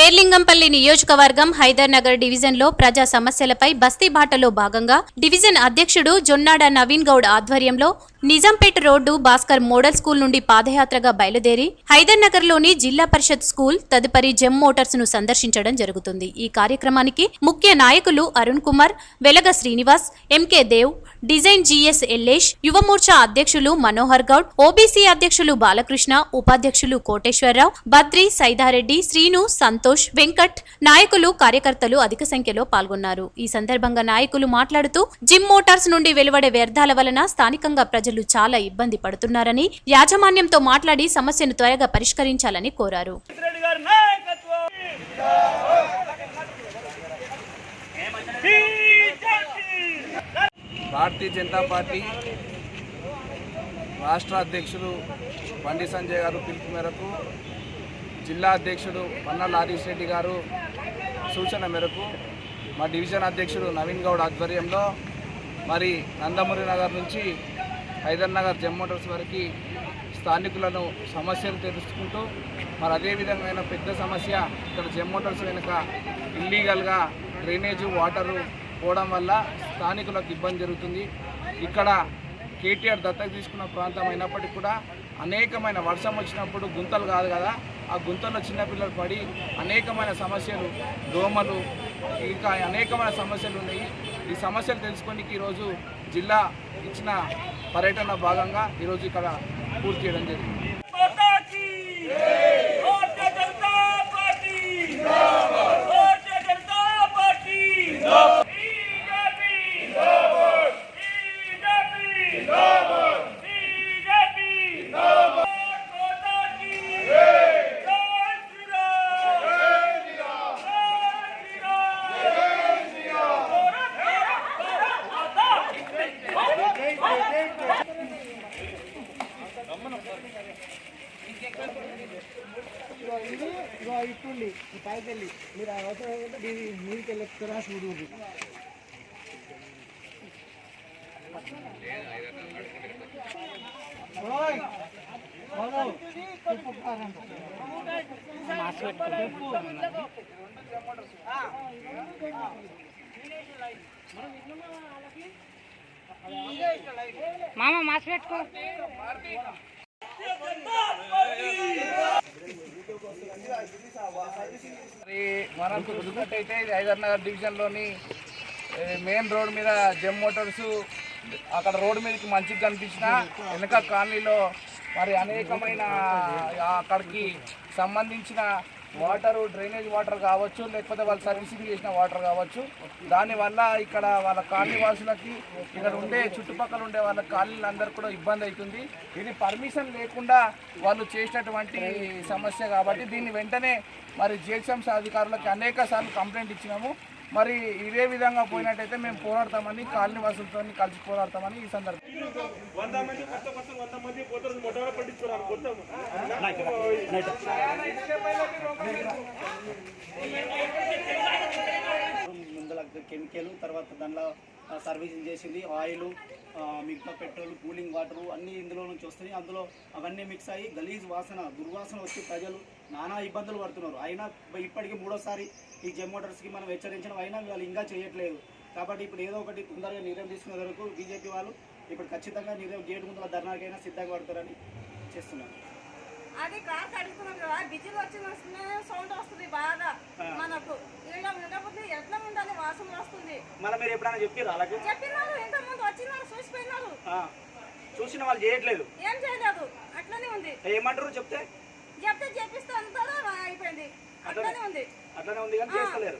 శేర్లింగంపల్లి నియోజకవర్గం హైదర్ నగర్ డివిజన్లో ప్రజా సమస్యలపై బస్తీ బాటలో భాగంగా డివిజన్ అధ్యక్షుడు జొన్నాడ నవీన్ గౌడ్ ఆధ్వర్యంలో Nizampet road Bhaskar model school నుండి పాదయాత్రగా బయలుదేరి హైదర్ నగర్లోని జిల్లా పరిషత్ స్కూల్ తదుపరి జెమ్ మోటార్స్ను సందర్శించడం జరుగుతుంది. ఈ కార్యక్రమానికి ముఖ్య నాయకులు Arun Kumar Velaga Srinivas MK Dev design GS Yellesh Yuva Morcha అధ్యక్షులు మనోహర్ గౌడ్ ఓబీసీ అధ్యక్షులు బాలకృష్ణ ఉపాధ్యక్షులు కోటేశ్వరరావు బద్రి సైదారెడ్డి శ్రీను సంతోష్ వెంకట్ నాయకులు కార్యకర్తలు అధిక సంఖ్యలో పాల్గొన్నారు. ఈ సందర్భంగా నాయకులు మాట్లాడుతూ జిమ్ మోటార్స్ నుండి వెలువడే వ్యర్థాల వలన స్థానికంగా ప్రజలు చాలా ఇబ్బంది పడుతున్నారని యాజమాన్యంతో మాట్లాడి సమస్యను త్వరగా పరిష్కరించాలని కోరారు రెడ్డి గారి నాయకత్వం భారతీయ జనతా పార్టీ రాష్ట్ర అధ్యక్షుడు బండి సంజయ్ గారు పిలుపు మేరకు జిల్లా అధ్యక్షుడు పన్నల్ హరీష్ రెడ్డి గారు సూచన మేరకు మా డివిజన్ అధ్యక్షుడు నవీన్ గౌడ్ ఆధ్వర్యంలో మరి నందమూరి నగర్ నుంచి హైదర్ నగర్ జమ్ మోటార్స్ వరకు స్థానికులను సమస్యలు తెలుసుకుంటూ మరి అదేవిధంగా పెద్ద సమస్య ఇక్కడ జమ్ మోటార్స్ వెనుక ఇల్లీగల్గా డ్రైనేజు వాటరు పోవడం వల్ల స్థానికులకు ఇబ్బంది జరుగుతుంది. ఇక్కడ కేటీఆర్ దత్తత తీసుకున్న ప్రాంతం అయినప్పటికీ కూడా అనేకమైన వర్షం వచ్చినప్పుడు గుంతలు కాదు కదా ఆ గుంతల్లో చిన్నపిల్లలు పడి అనేకమైన సమస్యలు దోమలు ఇంకా అనేకమైన సమస్యలు ఉన్నాయి. ఈ సమస్యలు తెలుసుకోడానికి ఈరోజు జిల్లా ఇచ్చిన పర్యటన భాగంగా ఈరోజు ఇక్కడ పూర్తి చేయడం జరిగింది మాతాకి Bharatiya Janata party Bharatiya Janata party BJP BJP BJP మాతాకి జై శ్రీరామ్ జై శ్రీరామ్ ఇగో ఇట్టుండి ఈ పైకి వెళ్ళి మీరు అవసరం ఏంటంటే దీని మీదకి వెళ్ళి ఎక్కుతారా చూడు మామ మాస్ పెట్టుకో మరి చూసినట్టయితే చూసుకున్నట్టయితే ఇది హైదర్ నగర్ డివిజన్లోని మెయిన్ రోడ్ మీద జెమ్ మోటార్స్ అక్కడ రోడ్డు మీదకి మంచిగా కనిపించిన వెనక కాలనీలో మరి అనేకమైన అక్కడికి సంబంధించిన వాటర్ డ్రైనేజ్ వాటర్ కావచ్చు లేకపోతే వాళ్ళు సర్వీసింగ్ చేసిన వాటర్ కావచ్చు. దానివల్ల ఇక్కడ వాళ్ళ కాలనీ వాసులకి ఇక్కడ ఉండే చుట్టుపక్కల ఉండే వాళ్ళ కాలనీలందరూ కూడా ఇబ్బంది అవుతుంది. ఇది పర్మిషన్ లేకుండా వాళ్ళు చేసినటువంటి సమస్య కాబట్టి దీన్ని వెంటనే మరి జిహెచ్ఎంసీ అధికారులకి అనేక సార్లు కంప్లైంట్ ఇచ్చినాము. మరి ఇదే విధంగా పోయినట్టయితే మేము పోరాడతామని కాలనీ వాసులతో కలిసి పోరాడతామని ఈ సందర్భంగా ముందల కెమికల్ తర్వాత దానిలో సర్వీసింగ్ చేసింది. ఆయిల్ మిగతా పెట్రోల్ కూలింగ్ వాటర్ అన్నీ ఇందులో నుంచి వస్తున్నాయి. అందులో అవన్నీ మిక్స్ అయ్యి గలీజ్ వాసన దుర్వాసన వచ్చి ప్రజలు నానా ఇబ్బందులు పడుతున్నారు. అయినా ఇప్పటికీ మూడోసారి ఈ జెమ్ మోటార్స్కి మనం హెచ్చరించడం అయినా వాళ్ళు ఇంకా చేయట్లేదు. కాబట్టి ఇప్పుడు ఏదో ఒకటి తొందరగా నిర్ణయం తీసుకునే వరకు బీజేపీ వాళ్ళు ఇప్పుడు ఖచ్చితంగా నిర్ణయం గేట్ ముందు ధర్నాకైనా సిద్ధంగా పడతారని చేస్తున్నారు అది కార్ కడుగుతున్నాం కదా బిజిల్ వచ్చిన సౌండ్ వస్తుంది బాగా. మనకు ఉండకపోతే ఎట్లా ఉండాలి? వాసన వస్తుంది. మళ్ళీ మీరు ఎప్పుడైనా చెప్పారు అలాగే? చెప్పినారు ఇంత ముందు వచ్చినారు చూసిపోయినారు. చూసిన వాళ్ళు చేయట్లేదు. ఏం చేయలేదు. అట్లనే ఉంది. ఏమంటారు చెప్తే? చెప్తే చెప్పిస్తే అంతా అయిపోయింది. అట్లనే ఉంది. అట్లనే ఉంది కానీ చేస్తలేరు.